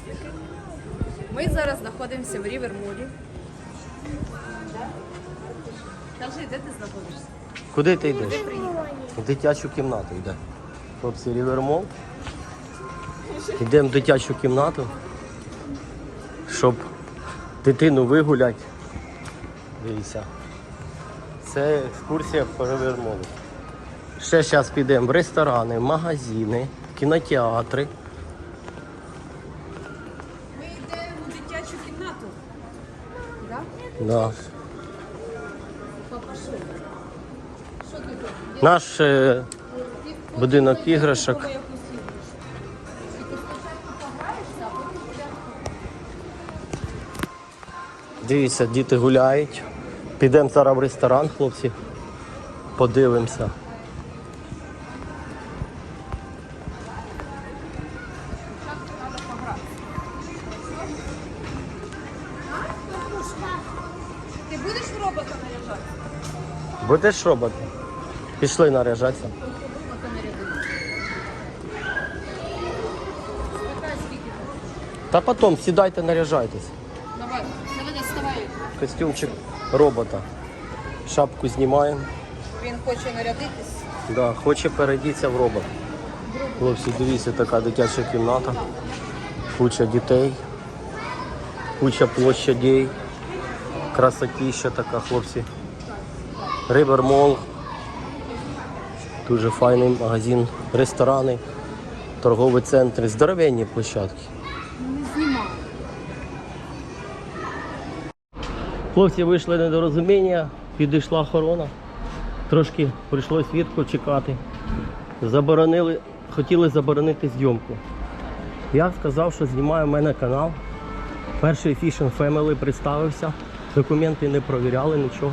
підписчики. Ми зараз знаходимося в Рівермолі. Кажи, де ти знаходишся? Куди ти йдеш? В дитячу кімнату йде. Хлопці, рівермол. Йдемо в дитячу кімнату, щоб дитину вигуляти. Дивіться. Це екскурсія по рівермолу. Ще зараз підемо в ресторани, магазини, кінотеатри. Ми йдемо в дитячу кімнату. Да? Наш е, будинок іграшок. Дивіться, діти гуляють. Підемо зараз в ресторан, хлопці. Подивимося. Будеш роботи? Пішли наряжатися. Та потім сідайте, наряжайтесь. Давай, давай, вставай. Костюмчик робота. Шапку знімаємо. Він хоче нарядитись. Да, хоче перейдітися в робот. Хлопці, дивіться, така дитяча кімната. Куча дітей. Куча площадей. Красотіща така, хлопці. Рибер Мол. Дуже файний магазин, ресторани, торгові центри, здоровенні площадки. Хлопці вийшли недорозуміння, підійшла охорона. Трошки прийшлось свідку чекати. Заборонили, хотіли заборонити зйомку. Я сказав, що знімаю в мене канал. Перший Fashion Family представився, документи не провіряли, нічого.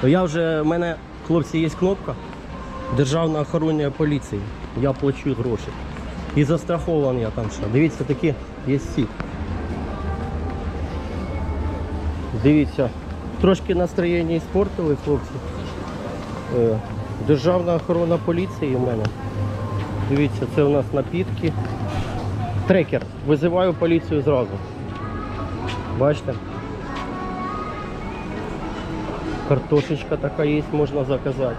То я вже, в мене, хлопці, є кнопка Державна охорона поліції. Я плачу гроші. І застрахований я там ще. Дивіться, такі є сіт. Дивіться, трошки настроєння і спортили, хлопці. Е, Державна охорона поліції у мене. Дивіться, це у нас напітки. Трекер. Визиваю поліцію зразу. Бачите? Картошечка така є, можна заказати.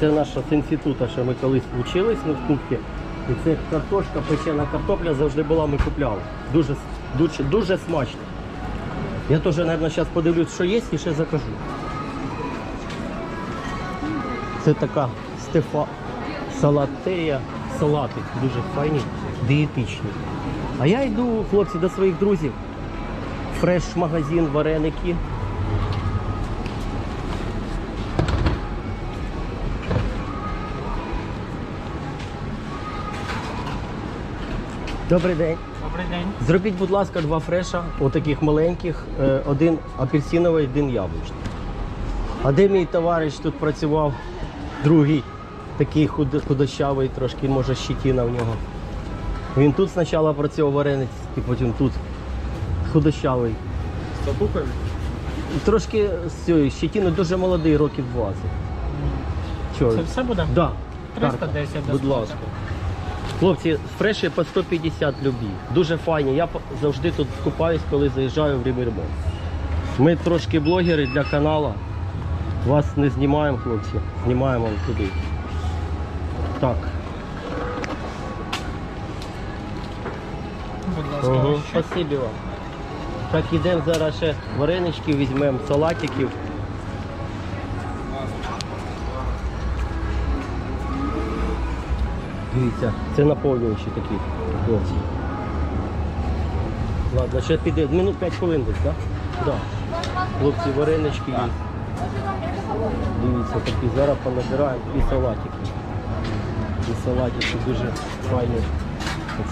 Це наша з інституту, що ми колись вчились ми в кубці. І це картошка, печена картопля завжди була, ми купляли. Дуже, дуже, дуже смачно. Я теж, мабуть, зараз подивлюсь, що є, і ще закажу. Це така стефа салатея, салати, дуже файні, дієтичні. А я йду, хлопці, до своїх друзів. Фреш-магазин, вареники. Добрий день. Добрий день. Зробіть, будь ласка, два фреша, отаких маленьких, е, один апельсиновий, один яблучний. А де мій товариш тут працював, другий, такий худощавий, трошки, може, щетина в нього. Він тут спочатку працював варениць, і потім тут худощавий. З буквою? Трошки з цією щетиною дуже молодий, років 20. Чого? Це все буде? Да. 310 Карта. до Будь ласка. Хлопці, фреші по 150 любі. Дуже файні. Я завжди тут скупаюсь, коли заїжджаю в Рімербол. Ми трошки блогери для каналу. Вас не знімаємо, хлопці. Знімаємо туди. Так. Будь ласка, Угу. Спасибі вам. Так, ідемо зараз ще варенички візьмемо, салатиків. Дивіться, це наповнювачі такі хлопці. Ладно, ще піде минут 5 хвилин десь, так? Да? Да. Хлопці, варенички є. Дивіться, такі зараз понабираємо і салатики. І салатики дуже файні.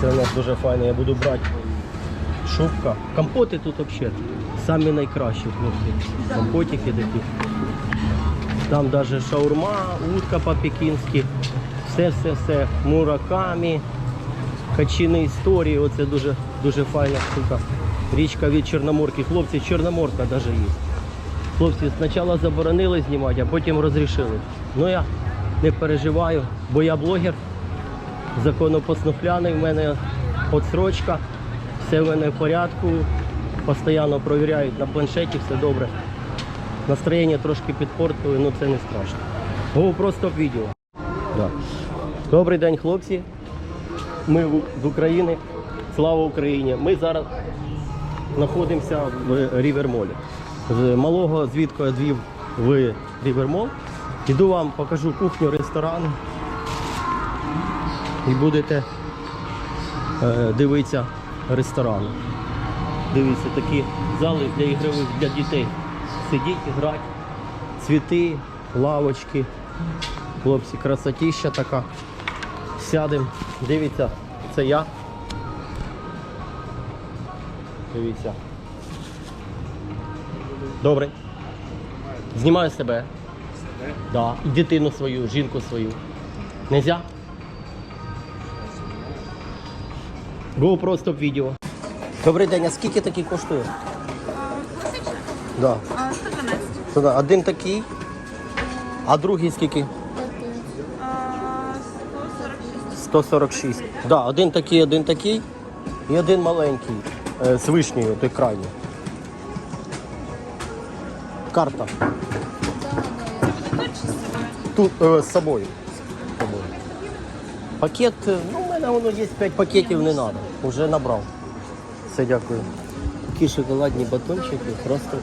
Це у нас дуже файно. Я буду брати шубка. Компоти тут взагалі самі найкращі хлопці. Компотики такі. Там навіть шаурма, утка по-пекінськи. Все-все-все. Муракамі. Качини історії. Оце дуже, дуже файна штука. Річка від Чорноморки. Хлопці, Чорноморка навіть є. Хлопці спочатку заборонили знімати, а потім розрішили. Ну я не переживаю, бо я блогер законопослухляний, в мене отсрочка, все в мене в порядку, постійно провіряють на планшеті, все добре. Настроєння трошки підпортили, ну це не страшно. Го просто відео. Да. Добрий день, хлопці. Ми з України. Слава Україні! Ми зараз знаходимося в Рівермолі. З малого звідки я двів в Рівермол. Іду вам покажу кухню, ресторан. І будете е, дивитися ресторани. Дивіться, такі зали для ігрових для дітей. Сидіть, грати, цвіти, лавочки. Хлопці, красотища така. Сядемо. Дивіться, це я. Дивіться. Добре. Знімаю себе. Да. І дитину свою, жінку свою. Нельзя? Го просто в відео. Добрий день, а скільки такі коштує? Да. 112. Один такий, а другий скільки? 146. 146. Да, один такий, один такий і один маленький. Е, з вишнею, той крайній. Карта. Тут е, з собою. Пакет, е, ну, у мене воно є 5 пакетів, не треба. Уже набрав. Все, дякую. Такі шоколадні батончики, просто.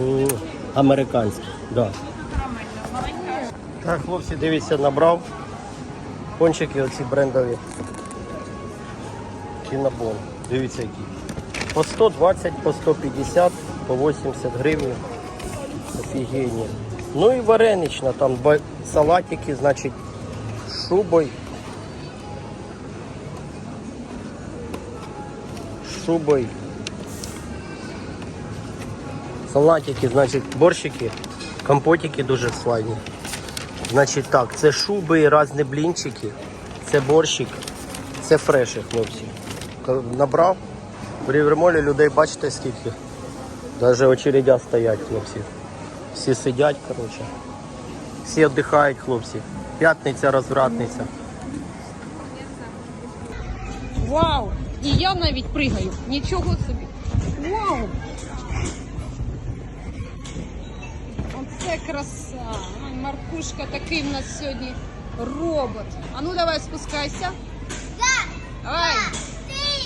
М, Американські, да. Так, хлопці, дивіться, набрав. Пончики оці брендові. Кінобон. Дивіться які. По 120, по 150, по 80 гривень. Офігенні. Ну і варенична, там салатики, значить, шубой. З шубой. Салатики, значить, борщики, компотики дуже слайні. Значить так, це шуби, різні блінчики, це борщик, це фреші, хлопці. Набрав. В Рівермолі людей бачите скільки. Навіть очередя стоять, хлопці. Всі сидять, коротше. Всі віддихають, хлопці. П'ятниця, розвратниця. Вау! І я навіть пригаю. Нічого собі. Вау! Оце краса. Маркушка такий в нас сьогодні робот. А ну давай спускайся. Давай.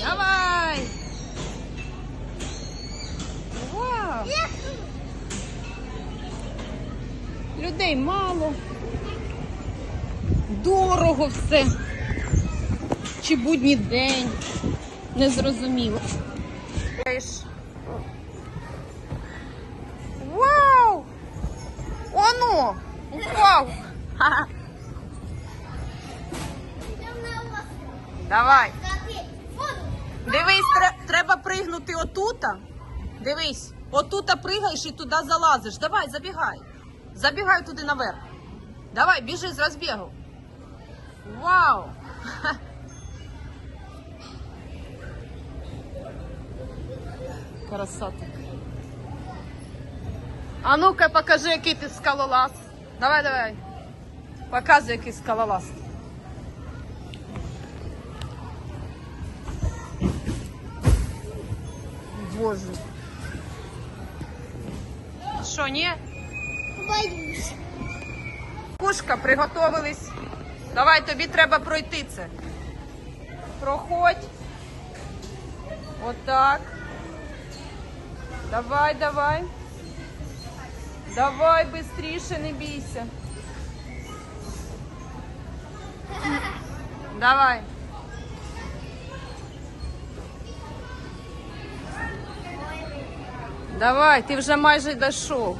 Давай. Вау! Людей мало. Дорого все. Чи будній день? Незрозуміло. Пригнути отута. Дивись, отута пригаєш і туди залазиш. Давай, забігай. Забігай туди наверх. Давай, біжи з розбігу. Вау! Красота. А ну-ка покажи, який ти скалолаз. Давай, давай. Показуй, який скалолаз. Боже. Що, ні? Боюсь. Кушка, приготовились. Давай, тобі треба пройти це. Проходь. Отак. Давай, давай. Давай быстріше, не бійся. Давай. Давай, ти вже майже дійшов.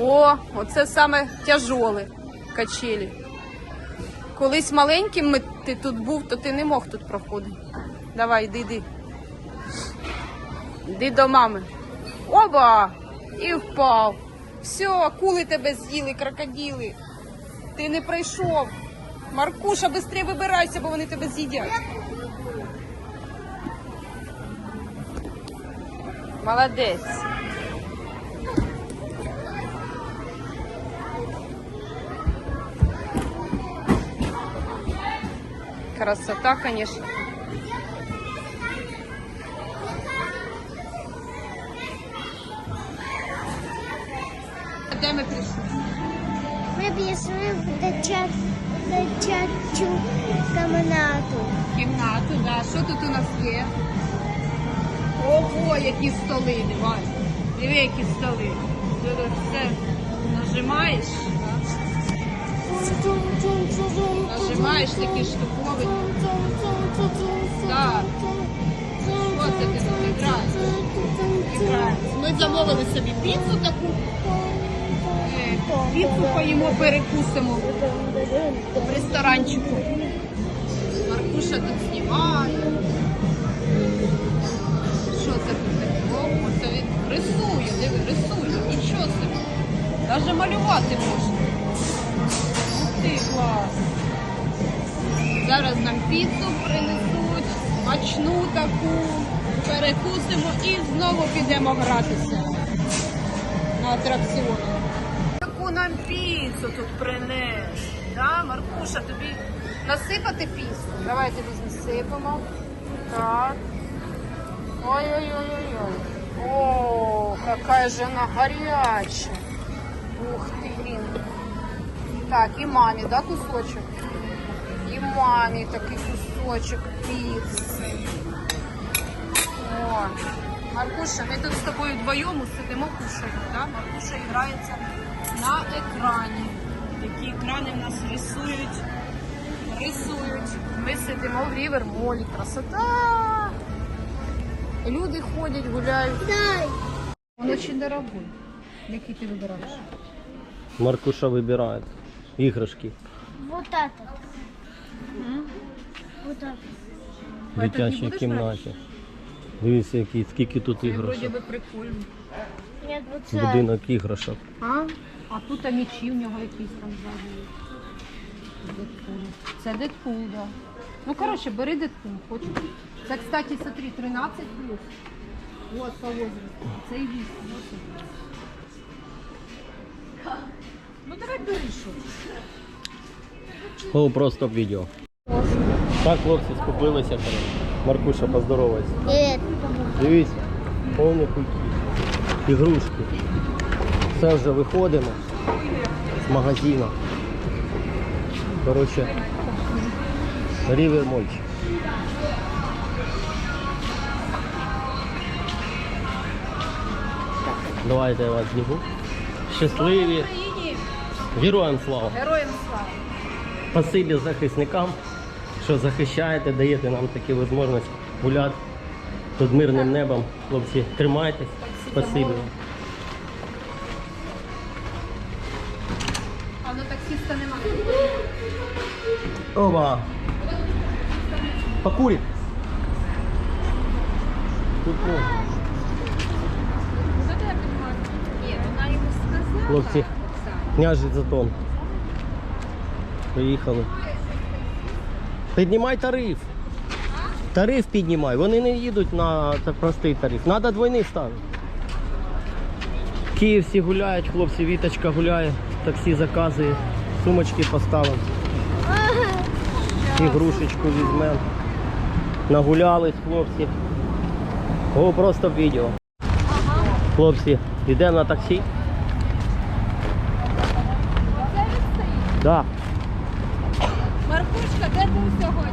О, оце саме тяжоле качелі. Колись маленьким ти тут був, то ти не мог тут проходити. Давай, йди, йди. Йди до мами. Оба! І впав. Все, акули тебе з'їли, крокодили. Ти не прийшов. Маркуша, швидше вибирайся, бо вони тебе з'їдять. Молодець. Красота, конечно. Де ми прийшли? Ми пішли в дитя- дитячу кімнату. Кімнату, да. Що тут у нас є? Ого, які столи, давай. Диви, які столи. Тут все нажимаєш, Нажимаєш такі штуковини. Так. Що це ти тут граєш? Граєш. Ми замовили собі піцу таку. Піцу поїмо, перекусимо в ресторанчику. Маркуша тут знімає. Рисує, диви, рисує. Нічого собі. Навіть малювати можна. Ти, клас. Зараз нам піцу принесуть, смачну таку, перекусимо і знову підемо гратися на атракціони. Таку нам піцу тут принес. Да, Маркуша, тобі насипати піцу? Давай тобі насипемо. Так. Ой-ой-ой-ой. О, какая же она горячая. Ух ты, блин. Так, і мамі, да, кусочок? І мамі такий кусочок піци. О, Маркуша, ми тут з тобою вдвоєм сидимо, кушаємо, да? Маркуша грається на екрані. Які екрани в нас рисують, рисують. Ми сидимо в рівермолі. Красота! Люди ходять, гуляють. Дай. Він дуже дорогой. Який ти вибираєш? Маркуша вибирає іграшки. Вот это. Вот это. в А ти не дитячій будеш кімнаті. Дивіться, які, скільки тут Вроді іграшок. би прикольно. Нет, вот это. Будинок іграшок. А? А тут а м'ячі в нього якісь там ззаду. Дедпул. Це Дедпул, так. Да. Ну, коротше, бери Дедпул, хочеш. Це, кстати, смотри, 13 плюс. Вот по возрасту. Це і 8. Ну давай бери що. О, просто відео. Так, хлопці, скупилися. коротше. Маркуша, поздоровайся. Нет. Дивіться, повні кульки. Ігрушки. Все вже виходимо з магазину. Коротше, рівер мольчик. Давайте я вас зніму. Щасливі. Героям слава. Героям слава. Спасибі захисникам, що захищаєте, даєте нам такі можливість гуляти під мирним небом. Хлопці, тримайтесь. Спасибі. А ну таксиста немає. Оба. Покурить. Тут можна. Хлопці, княжий затон. Приїхали. Піднімай тариф. Тариф піднімай. Вони не їдуть на простий тариф. Треба двойний ставити. Київ всі гуляють, хлопці, Віточка гуляє, таксі заказує, сумочки поставимо. Ігрушечку візьмемо. Нагулялись, хлопці. О, просто відео. Хлопці, йдемо на таксі. Да. Маркушка, де був сьогодні?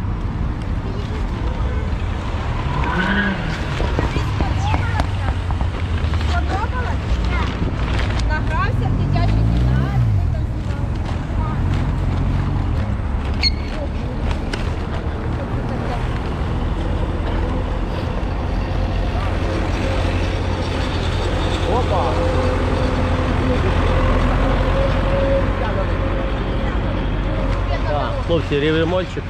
Сподобалось? Награвся в дитячій кімнаті, ти там знімав. Опа! Так, хлопці, рівермольчик.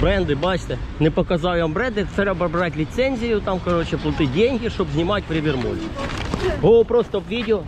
Бренди, бачите, не показав я вам бренди, треба брати ліцензію, там, коротше, платити деньги, щоб знімати в рівермольчик. О, просто відео.